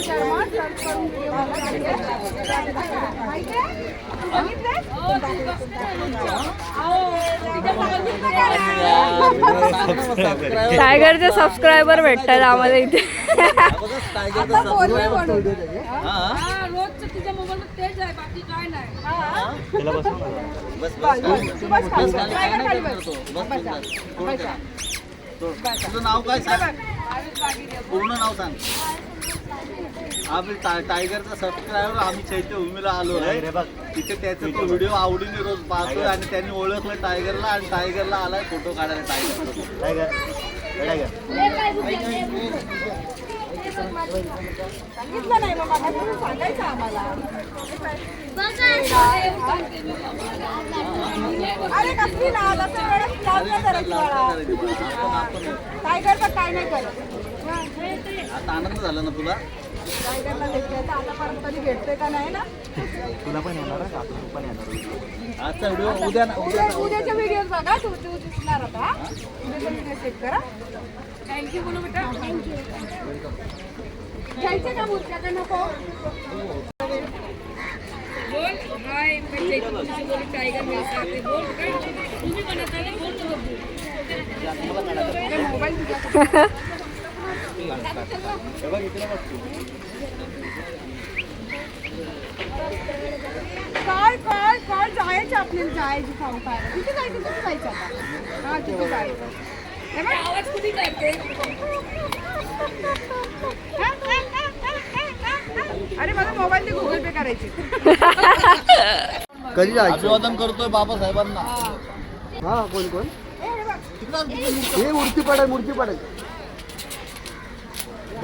Sharma search करून video टायगरचे subscriber भेटतात आम्हाला इथे. तुझं नाव काय सांग? पूर्ण नाव सांग. आम्ही टायगरचा सबस्क्रायबर आम्ही चैत्यभूमीला आलो आहे तिथे त्याचा तो व्हिडिओ आवडीने रोज पाहतोय आणि त्यांनी ओळखलं टायगरला आणि टायगरला आलाय फोटो काढायला टायगर. सांगितलं नाही मग मला तुम्ही सांगायचं आम्हाला अरे कसली ना आला तर वेळेस लाज नाही करत मला. टायगरचं काय नाही करत आता आनंद झाला ना तुला टायगरला भेटलं तर आतापर्यंत तरी भेटते का नाही ना आजचा व्हिडिओ उद्या उद्याच्या व्हिडिओ बघा तू तू दिसणार आता उद्याचा व्हिडिओ चेक करा थँक्यू बोलू बेटा घ्यायचे का मूर्त्या का नको बोल. हाय मैं चैतन्य बोली मेरे साथ है बोल. बेटा तू भी बनाता है ना बोल तो बोल. मोबाईल तुझ्या काय काय काय जायचं आपल्याला जायचं खाऊ काय तिथे जायचं तिथे जायचं आता हा तिथे जायचं बघ. आवाज कुठे करते अरे मला मोबाईल ते गुगल पे करायचे. कधी जायचं? अभिवादन करतोय बाबासाहेबांना हा. कोण कोण? ए, हे बघ. हे मूर्ती पडेल मूर्ती बस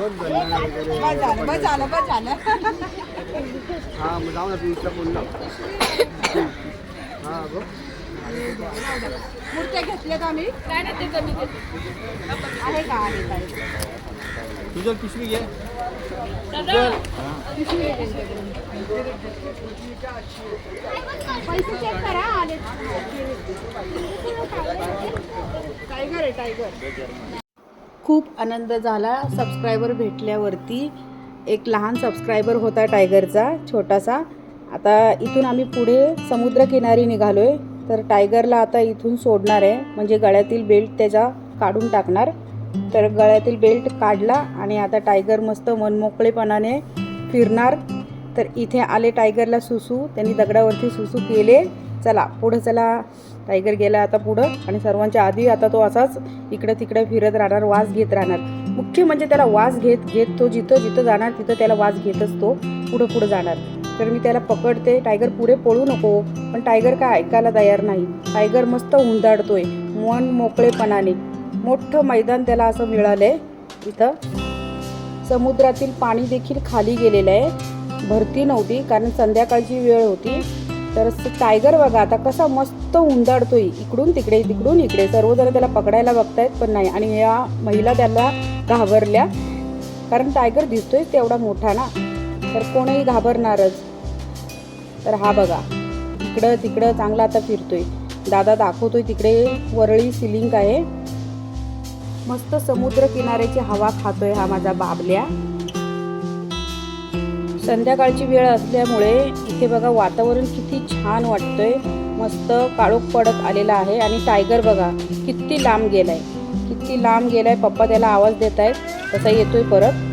झालं बस झालं झालं हा मग जाऊ ना बीचला बोल ना हा बघ. मूर्त्या घेतल्यात आम्ही. काय नाही ते कमी आहे का आहे काय? तुझं पिशवी घे. पैसे चेक करा आले. टायगर आहे टायगर खूप आनंद झाला सबस्क्रायबर भेटल्यावरती. एक लहान सबस्क्रायबर होता टायगरचा छोटासा. आता इथून आम्ही पुढे समुद्रकिनारी निघालोय. तर टायगरला आता इथून सोडणार आहे. म्हणजे गळ्यातील बेल्ट त्याचा काढून टाकणार. तर गळ्यातील बेल्ट काढला आणि आता टायगर मस्त मनमोकळेपणाने फिरणार. तर इथे आले टायगरला सुसू. त्यांनी दगडावरती सुसू केले. चला पुढं चला. टायगर गेला आता पुढं. आणि सर्वांच्या आधी आता तो असाच इकडं तिकडं फिरत राहणार वास घेत राहणार. मुख्य म्हणजे त्याला वास घेत घेत तो जिथं जिथं जाणार तिथं त्याला वास घेतच तो. पुढं पुढं जाणार. तर मी त्याला पकडते. टायगर पुढे पळू नको. पण टायगर काय ऐकायला तयार नाही. टायगर मस्त हुंदाडतोय मन मोकळेपणाने. मोठं मैदान त्याला असं मिळालंय. इथं समुद्रातील पाणी देखील खाली गेलेलं आहे. भरती नव्हती कारण संध्याकाळची वेळ होती. तर टायगर बघा आता कसा मस्त उंदाडतोय इकडून तिकडे तिकडून इकडे. सर्वजण त्याला पकडायला बघतायत पण नाही. आणि या महिला त्याला घाबरल्या. कारण टायगर दिसतोय तेवढा मोठा ना. तर कोणीही घाबरणारच. तर हा बघा. इकडं तिकडं चांगला आता फिरतोय. दादा दाखवतोय तिकडे वरळी सिलिंग आहे. मस्त समुद्र किनाऱ्याची हवा खातोय हा माझा बाबल्या. संध्याकाळची वेळ असल्यामुळे इथे बघा वातावरण किती छान वाटतंय. मस्त काळोख पडत आलेला आहे. आणि टायगर बघा किती लांब गेलाय. किती लांब गेलाय. पप्पा त्याला आवाज देत आहेत तसा येतोय परत.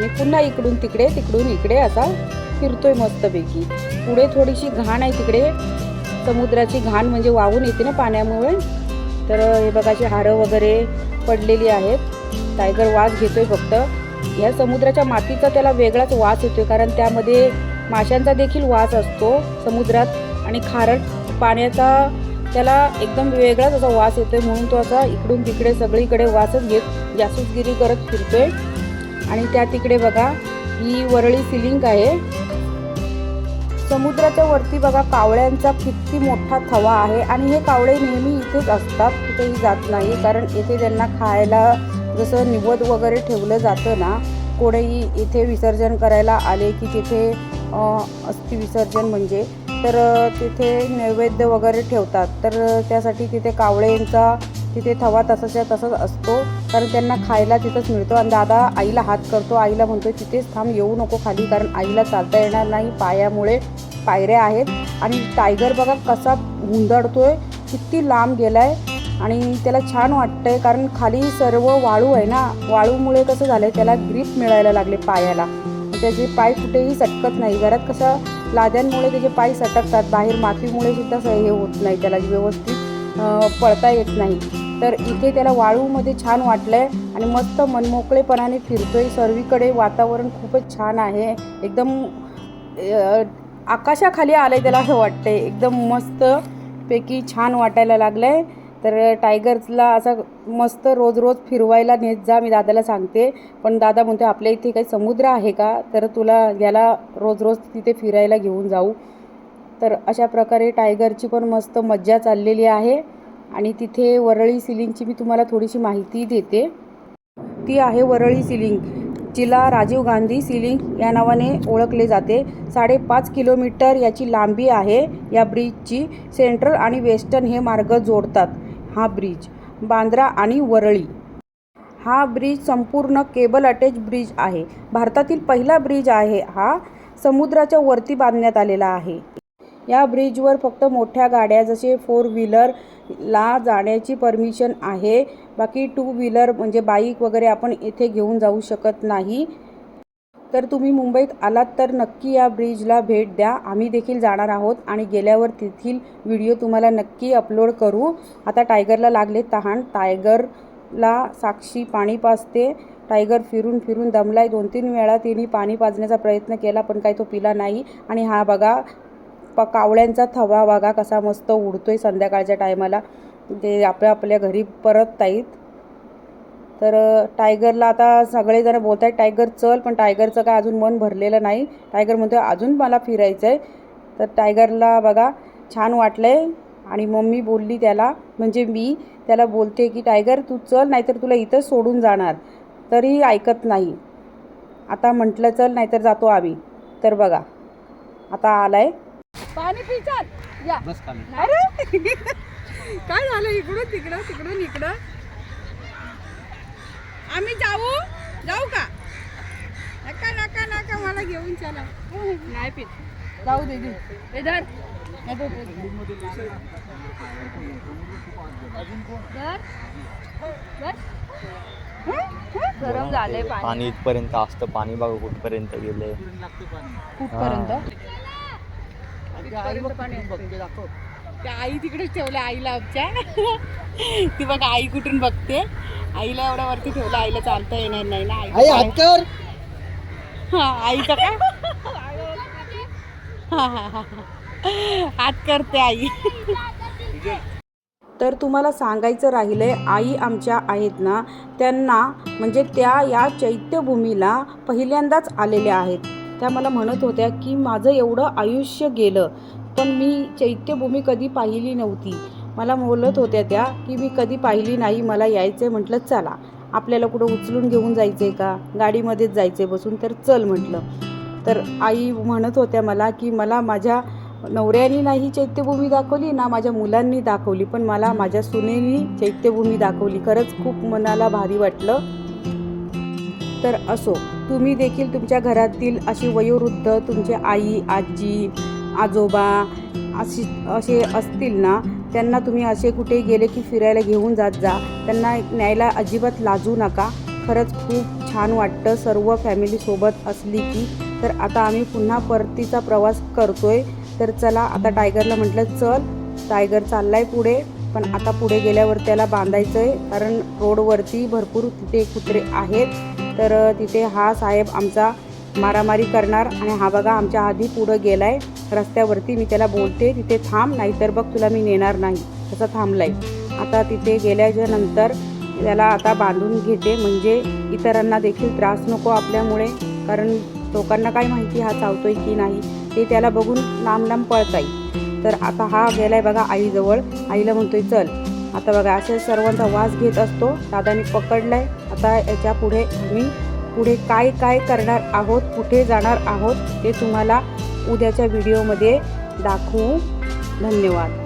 आणि पुन्हा इकडून तिकडे तिकडून इकडे असा फिरतोय मस्तपैकी. पुढे थोडीशी घाण आहे तिकडे. समुद्राची घाण म्हणजे वाहून येते ना पाण्यामुळे. तर हे बघाची हारं वगैरे पडलेली आहेत. टायगर वास घेतोय फक्त. या समुद्राच्या मातीचा त्याला वेगळाच वास येतोय कारण त्यामध्ये माशांचा देखील वास असतो समुद्रात. आणि खारट पाण्याचा त्याला एकदम वेगळाच असा वास येतोय म्हणून तो असा इकडून तिकडे सगळीकडे वासच घेत जासूसगिरी करत फिरतोय. आणि त्या तिकडे बघा ही वरळी सिलिंग आहे. समुद्राच्या वरती बघा कावळ्यांचा किती मोठा थवा आहे. आणि हे कावळे नेहमी इथेच असतात कुठेही जात नाही. कारण इथे त्यांना खायला जसं निवद वगैरे ठेवलं जातं ना कोणीही इथे विसर्जन करायला आले की तिथे अ, अस्थि विसर्जन म्हणजे तर तिथे नैवेद्य वगैरे ठेवतात. तर त्यासाठी तिथे कावळ्यांचा तिथे थवा तसाच्या तसंच असतो. कारण त्यांना खायला तिथंच मिळतो. आणि दादा आईला हात करतो. आईला म्हणतो तिथेच थांब येऊ नको खाली. कारण आईला चालता येणार नाही. पायामुळे पायऱ्या आहेत. आणि टायगर बघा कसा हुंदडतोय. किती लांब गेला आहे आणि त्याला छान वाटतंय. कारण खाली सर्व वाळू आहे ना. वाळूमुळे कसं झालं आहे त्याला ग्रीप मिळायला लागले पायाला. त्याचे पाय कुठेही सटकत नाही. घरात कसं लाद्यांमुळे त्याचे पाय सटकतात. बाहेर मातीमुळे सुद्धा हे होत नाही. त्याला व्यवस्थित पळता येत नाही. तर इथे त्याला वाळूमध्ये छान वाटलंय आणि मस्त मनमोकळेपणाने फिरतोय. सर्वीकडे वातावरण खूपच छान आहे. एकदम आकाशाखाली आकाशाखाली आलंय त्याला असं वाटतंय. एकदम मस्त पैकी छान वाटायला लागलंय. तर टायगर्सला असा मस्त रोज रोज फिरवायला नेत जा मी दादाला सांगते. पण दादा म्हणतो आपल्या इथे काही समुद्र आहे का? तर तुला याला रोज रोज तिथे फिरायला घेऊन जाऊ. तर अशा प्रकारे टायगरची पण मस्त मज्जा चाललेली आहे. आणि तिथे वरळी सिलिंगची मी तुम्हाला थोडीशी माहिती देते. ती आहे वरळी सिलिंग. जिला राजीव गांधी सिलिंग या नावाने ओळखले जाते. साडेपाच किलोमीटर याची लांबी आहे. या ब्रिजची सेंट्रल आणि वेस्टर्न हे मार्ग जोडतात. हा ब्रिज बांद्रा आणि वरळी. हा ब्रिज संपूर्ण केबल अटॅच ब्रिज आहे. भारतातील पहिला ब्रिज आहे हा. समुद्राच्या वरती बांधण्यात आलेला आहे. या ब्रिजवर फक्त मोठ्या गाड्या जसे फोर व्हीलर ला जाण्याची परमिशन आहे. बाकी टू व्हीलर म्हणजे बाईक वगैरे आपण इथे घेऊन जाऊ शकत नाही. तर तुम्ही मुंबईत आलात तर नक्की या ब्रिजला भेट द्या. आम्ही देखील जाणार आहोत आणि गेल्यावर तेथील व्हिडिओ तुम्हाला नक्की अपलोड करू. आता टायगरला लागले तहान. टायगरला साक्षी पाणी पाजते. टायगर फिरून फिरून दमलाय. दोन तीन वेळा तिने पाणी पाजण्याचा प्रयत्न केला पण काही तो पिला नाही. आणि हा बघा प कावळ्यांचा थवा बघा कसा मस्त उडतोय संध्याकाळच्या टायमाला. ते आपल्या आपल्या घरी परत आहेत तर टायगरला आता सगळेजण बोलत आहेत टायगर चल पण टायगरचं काय अजून मन भरलेलं नाही. टायगर म्हणतो अजून मला फिरायचं आहे तर टायगरला बघा छान वाटलं आहे आणि मम्मी बोलली त्याला म्हणजे मी त्याला बोलते की टायगर तू चल नाहीतर तुला इथं सोडून जाणार. तरी ऐकत नाही. आता म्हटलं चल नाहीतर जातो आम्ही. तर बघा आता आला आहे पाणी पिचात या. बस खाली. अरे. काय झालं? इकडून तिकडं तिकडून इकडं. आम्ही जाऊ. जाऊ का? नका नका नका मला घेऊन चला. नाही पित. जाऊ दे इधर गरम झालंय पाणी. पाणी इथपर्यंत असतं. पाणी बघा कुठपर्यंत गेले कुठपर्यंत? त्या आई तिकडेच ठेवल्या आईला आमच्या. ती बघा आई कुठून बघते? आईला एवढ्या वरती ठेवलं आईला चालता येणार नाही ना. आई कर हा आईचं काय? हा, हा, हा, हा. हात करते आई. तर तुम्हाला सांगायचं राहिलंय आई आमच्या आहेत ना त्यांना म्हणजे त्या या चैत्यभूमीला पहिल्यांदाच आलेल्या आहेत. त्या मला म्हणत होत्या की माझं एवढं आयुष्य गेलं पण मी चैत्यभूमी कधी पाहिली नव्हती. मला बोलत होत्या त्या की मी कधी पाहिली नाही मला यायचं आहे म्हटलं चला आपल्याला कुठं उचलून घेऊन जायचं आहे का? गाडीमध्येच जायचं आहे बसून तर चल म्हटलं. तर आई म्हणत होत्या मला की मला माझ्या नवऱ्यानी नाही चैत्यभूमी दाखवली ना माझ्या मुलांनी दाखवली पण मला माझ्या सुनेनी चैत्यभूमी दाखवली. खरंच खूप मनाला भारी वाटलं. तर असो. तुम्ही देखील तुमच्या घरातील अशी वयोवृद्ध तुमचे आई आजी आजोबा अशी असे असतील ना त्यांना तुम्ही असे कुठे गेले की फिरायला घेऊन जात जा. त्यांना न्यायला अजिबात लाजू नका. खरंच खूप छान वाटतं सर्व फॅमिलीसोबत असली की. तर आता आम्ही पुन्हा परतीचा प्रवास करतोय. तर चला आता टायगरला म्हटलं चल टायगर चाललाय पुढे. पण आता पुढे गेल्यावर त्याला बांधायचं आहे कारण रोडवरती भरपूर तिथे कुत्रे आहेत. तर तिथे हा साहेब आमचा मारामारी करणार आणि हा बघा आमच्या आधी पुढं गेलाय. रस्त्यावरती मी त्याला बोलते तिथे थांब नाहीतर बघ तुला मी नेणार नाही. तसं थांबलाय. आता तिथे गेल्याच्यानंतर त्याला आता बांधून घेते. म्हणजे इतरांना देखील त्रास नको आपल्यामुळे कारण लोकांना काय माहिती हा चावतोय की नाही ते त्याला बघून लांब लांब पळताय. तर आता हा गेलाय बघा आईजवळ. आईला म्हणतोय चल. आता बघा असे सर्वांचा वास घेत असतो. दादानी पकडलाय. आता याच्यापुढे मी पुढे काय काय करणार आहोत कुठे जाणार आहोत ते तुम्हाला उद्याच्या व्हिडिओमध्ये दाखवू. धन्यवाद.